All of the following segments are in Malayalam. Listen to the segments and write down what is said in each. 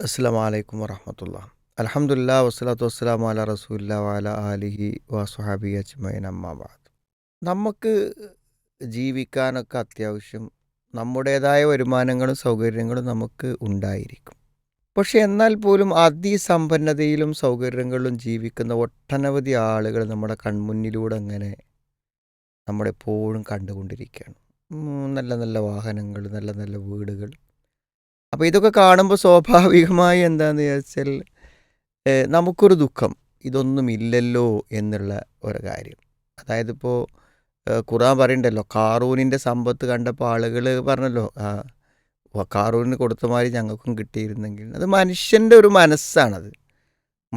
അസ്സാം വലൈക്കും വറഹമത്തുള്ള. അലഹമുല്ല വസ്സലാത്തു വസ്സലാം അല റസൂല്ല വാല അലിഹി വസുഹാബി അജ്മൈൻ അമ്മാബാദ് നമുക്ക് ജീവിക്കാനൊക്കെ അത്യാവശ്യം നമ്മുടേതായ വരുമാനങ്ങളും സൗകര്യങ്ങളും നമുക്ക് ഉണ്ടായിരിക്കും. പക്ഷെ എന്നാൽ പോലും അതിസമ്പന്നതയിലും സൗകര്യങ്ങളിലും ജീവിക്കുന്ന ഒട്ടനവധി ആളുകൾ നമ്മുടെ കൺമുന്നിലൂടെ അങ്ങനെ നമ്മളെപ്പോഴും കണ്ടുകൊണ്ടിരിക്കുകയാണ്. നല്ല നല്ല വാഹനങ്ങൾ നല്ല നല്ല വീടുകൾ അപ്പോൾ ഇതൊക്കെ കാണുമ്പോൾ സ്വാഭാവികമായി എന്താണെന്ന് ചോദിച്ചാൽ നമുക്കൊരു ദുഃഖം. ഇതൊന്നുമില്ലല്ലോ എന്നുള്ള ഒരു കാര്യം. അതായത് ഇപ്പോൾ ഖുറാൻ പറയണ്ടല്ലോ കാറൂനിന്റെ സമ്പത്ത് കണ്ടപ്പോൾ ആളുകൾ പറഞ്ഞല്ലോ കാറൂനിന് കൊടുത്ത മാതിരി ഞങ്ങൾക്കും കിട്ടിയിരുന്നെങ്കിൽ. അത് മനുഷ്യന്റെ ഒരു മനസ്സാണത്.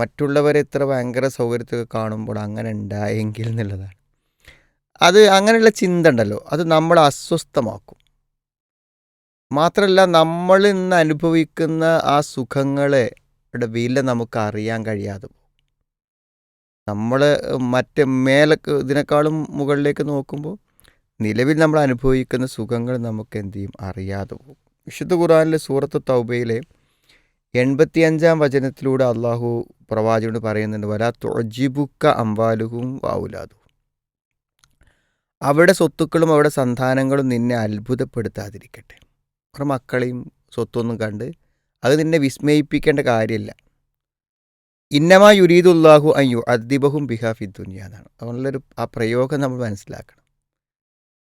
മറ്റുള്ളവരെ ഇത്ര ഭയങ്കര സൗകര്യത്തൊക്കെ കാണുമ്പോൾ അങ്ങനെ ഉണ്ടായെങ്കിൽ എന്നുള്ളതാണ്. അത് അങ്ങനെയുള്ള ചിന്ത ഉണ്ടല്ലോ. അത് നമ്മളെ അസ്വസ്ഥമാക്കും. മാത്രമല്ല നമ്മൾ ഇന്ന് അനുഭവിക്കുന്ന ആ സുഖങ്ങളെ വില നമുക്ക് അറിയാൻ കഴിയാതെ നമ്മൾ മറ്റ് മേലക്ക് ഇതിനേക്കാളും മുകളിലേക്ക് നോക്കുമ്പോൾ നിലവിൽ നമ്മൾ അനുഭവിക്കുന്ന സുഖങ്ങൾ നമുക്ക് എന്ത് ചെയ്യും? അറിയാതെ പോകും. വിശുദ്ധ ഖുറാനിലെ സൂറത്ത് തൗബയിലെ എൺപത്തിയഞ്ചാം വചനത്തിലൂടെ അള്ളാഹു പ്രവാചകനോട് പറയുന്നുണ്ട് വരാ തൊജിബുക്ക അംവാലുഹും വാവുലാതും അവിടെ സ്വത്തുക്കളും അവിടെ സന്താനങ്ങളും നിന്നെ അത്ഭുതപ്പെടുത്താതിരിക്കട്ടെ. അവരുടെ മക്കളെയും സ്വത്തൊന്നും കണ്ട് അത് നിന്നെ വിസ്മയിപ്പിക്കേണ്ട കാര്യമില്ല. ഇന്നമാ യുരീദുല്ലാഹു അയ്യു അദ്ദിബഹും ബിഹാഫി ദുനിയ എന്നാണ്. അതുകൊണ്ടുള്ളൊരു ആ പ്രയോഗം നമ്മൾ മനസ്സിലാക്കണം.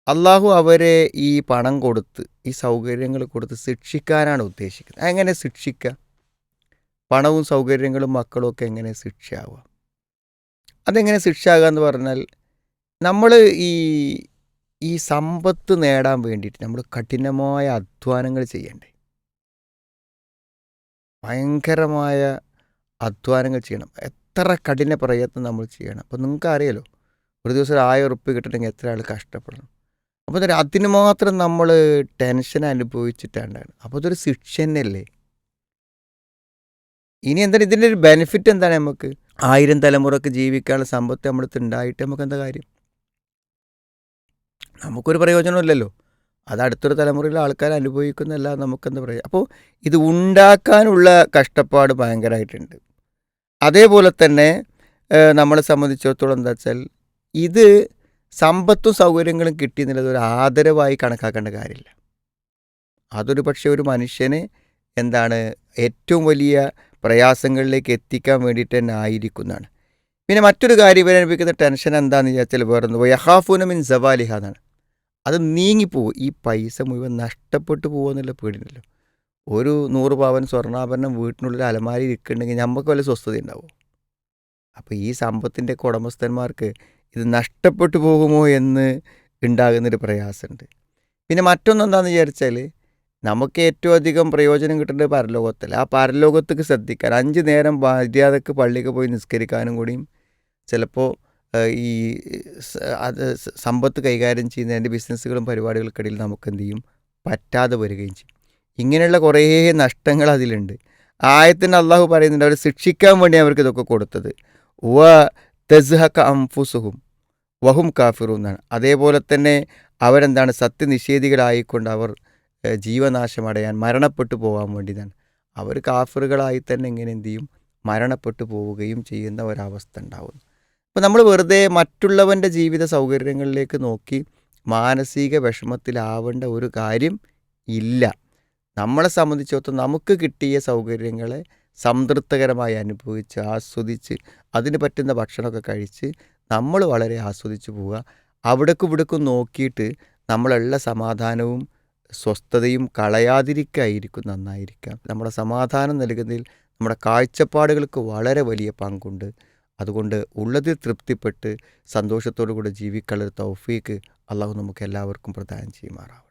അള്ളാഹു അവരെ ഈ പണം കൊടുത്ത് ഈ സൗകര്യങ്ങൾ കൊടുത്ത് ശിക്ഷിക്കാനാണ് ഉദ്ദേശിക്കുന്നത്. എങ്ങനെ ശിക്ഷിക്കുക? പണവും സൗകര്യങ്ങളും മക്കളും ഒക്കെ എങ്ങനെ ശിക്ഷയാവുക? അതെങ്ങനെ ശിക്ഷയാകുക എന്ന് പറഞ്ഞാൽ നമ്മൾ ഈ ഈ സമ്പത്ത് നേടാൻ വേണ്ടിയിട്ട് നമ്മൾ കഠിനമായ അധ്വാനങ്ങൾ ചെയ്യണ്ടേ? ഭയങ്കരമായ അധ്വാനങ്ങൾ ചെയ്യണം. എത്ര കഠിന പ്രയത്നം നമ്മൾ ചെയ്യണം. അപ്പോൾ നിങ്ങൾക്ക് അറിയാലോ ഒരു ദിവസം ഒരു ആയിരം കിട്ടണമെങ്കിൽ എത്ര ആൾ കഷ്ടപ്പെടണം. അപ്പോൾ അതിന് മാത്രം നമ്മൾ ടെൻഷൻ അനുഭവിച്ചിട്ടാണ്. അപ്പോൾ അതൊരു ശിക്ഷ തന്നെയല്ലേ? ഇനി എന്താണ് ഇതിന്റെ ഒരു ബെനിഫിറ്റ് എന്താണ് നമുക്ക്? ആയിരം തലമുറയ്ക്ക് ജീവിക്കാനുള്ള സമ്പത്ത് നമ്മളടുത്ത് ഉണ്ടായിട്ട് നമുക്ക് എന്താ കാര്യം? നമുക്കൊരു പ്രയോജനമില്ലല്ലോ അത് അടുത്തൊരു തലമുറയിലെ ആൾക്കാർ അനുഭവിക്കുന്നല്ല നമുക്കെന്താ പറയുക അപ്പോൾ ഇത് ഉണ്ടാക്കാനുള്ള കഷ്ടപ്പാട് ഭയങ്കരമായിട്ടുണ്ട്. അതേപോലെ തന്നെ നമ്മളെ സംബന്ധിച്ചിടത്തോളം എന്താ വെച്ചാൽ ഇത് സമ്പത്തും സൗകര്യങ്ങളും കിട്ടി എന്നുള്ളത് ഒരു ആദരവായി കണക്കാക്കേണ്ട കാര്യമില്ല. അതൊരു പക്ഷേ ഒരു മനുഷ്യനെ എന്താണ് ഏറ്റവും വലിയ പ്രയാസങ്ങളിലേക്ക് എത്തിക്കാൻ വേണ്ടിയിട്ട് തന്നെ ആയിരിക്കുന്നതാണ്. പിന്നെ മറ്റൊരു കാര്യം ഇവരനുഭവിക്കുന്ന ടെൻഷൻ എന്താണെന്ന് വിചാരിച്ചാൽ വേറൊന്ന്. യഹാഫുന മിൻ സവാലിഹ എന്നാണ്. അത് നീങ്ങിപ്പോവും. ഈ പൈസ മുഴുവൻ നഷ്ടപ്പെട്ടു പോകുമെന്നുള്ള പേടിയുണ്ടല്ലോ. ഒരു നൂറ് പവൻ സ്വർണാഭരണം വീട്ടിനുള്ളിൽ അലമാരി ഇരിക്കുന്നുണ്ടെങ്കിൽ നമുക്ക് വല്ല സ്വസ്ഥത ഉണ്ടാവും? അപ്പോൾ ഈ സമ്പത്തിന്റെ ഉടമസ്ഥന്മാർക്ക് ഇത് നഷ്ടപ്പെട്ടു പോകുമോ എന്ന് ഉണ്ടാകുന്നൊരു പ്രയാസമുണ്ട്. പിന്നെ മറ്റൊന്നെന്താണെന്ന് വിചാരിച്ചാൽ നമുക്ക് ഏറ്റവും അധികം പ്രയോജനം കിട്ടേണ്ടത് പരലോകത്തിൽ ആ പരലോകത്തേക്ക് ശ്രദ്ധിക്കാൻ അഞ്ച് നേരം മര്യാദയ്ക്ക് പള്ളിക്ക് പോയി നിസ്കരിക്കാനും കൂടിയും ചിലപ്പോൾ ഈ അത് സമ്പത്ത് കൈകാര്യം ചെയ്യുന്നതിന്റെ ബിസിനസ്സുകളും പരിപാടികൾക്കിടയിൽ നമുക്ക് എന്ത് ചെയ്യും പറ്റാതെ വരികയും ചെയ്യും. ഇങ്ങനെയുള്ള കുറേ നഷ്ടങ്ങൾ അതിലുണ്ട്. ആയത്തിന് അള്ളാഹു പറയുന്നുണ്ട് അവർ ശിക്ഷിക്കാൻ വേണ്ടി അവർക്ക് ഇതൊക്കെ കൊടുത്തത്. വ തെസ്ഹക്ക അംഫുസുഹും വഹും കാഫിറു എന്നാണ്. അതേപോലെ തന്നെ അവരെന്താണ് സത്യനിഷേധികളായിക്കൊണ്ട് അവർ ജീവനാശമടയാൻ മരണപ്പെട്ടു പോകാൻ വേണ്ടിയതാണ് അവർ കാഫിറുകളായി തന്നെ ഇങ്ങനെ എന്ത് ചെയ്യും മരണപ്പെട്ടു പോവുകയും ചെയ്യുന്ന ഒരവസ്ഥ ഉണ്ടാവുന്നു. അപ്പോൾ നമ്മൾ വെറുതെ മറ്റുള്ളവന്റെ ജീവിത സൗകര്യങ്ങളിലേക്ക് നോക്കി മാനസിക വിഷമത്തിലാവേണ്ട ഒരു കാര്യം ഇല്ല. നമ്മളെ സംബന്ധിച്ചിടത്തോളം നമുക്ക് കിട്ടിയ സൗകര്യങ്ങളെ സംതൃപ്തകരമായി അനുഭവിച്ച് ആസ്വദിച്ച് അതിന് പറ്റുന്ന ഭക്ഷണമൊക്കെ കഴിച്ച് നമ്മൾ വളരെ ആസ്വദിച്ച് പോവുക. അവിടേക്കും ഇവിടേക്കും നോക്കിയിട്ട് നമ്മളുള്ള സമാധാനവും സ്വസ്ഥതയും കളയാതിരിക്കായിരിക്കും നന്നായിരിക്കാം നമ്മുടെ സമാധാനം നൽകുന്നതിൽ നമ്മുടെ കാഴ്ചപ്പാടുകൾക്ക് വളരെ വലിയ പങ്കുണ്ട്. അതുകൊണ്ട് ഉള്ളതിൽ തൃപ്തിപ്പെട്ട് സന്തോഷത്തോടു കൂടെ ജീവിക്കാനുള്ള തൗഫീക്ക് അള്ളാഹു നമുക്ക് എല്ലാവർക്കും പ്രദാനം ചെയ്യുമാറാവും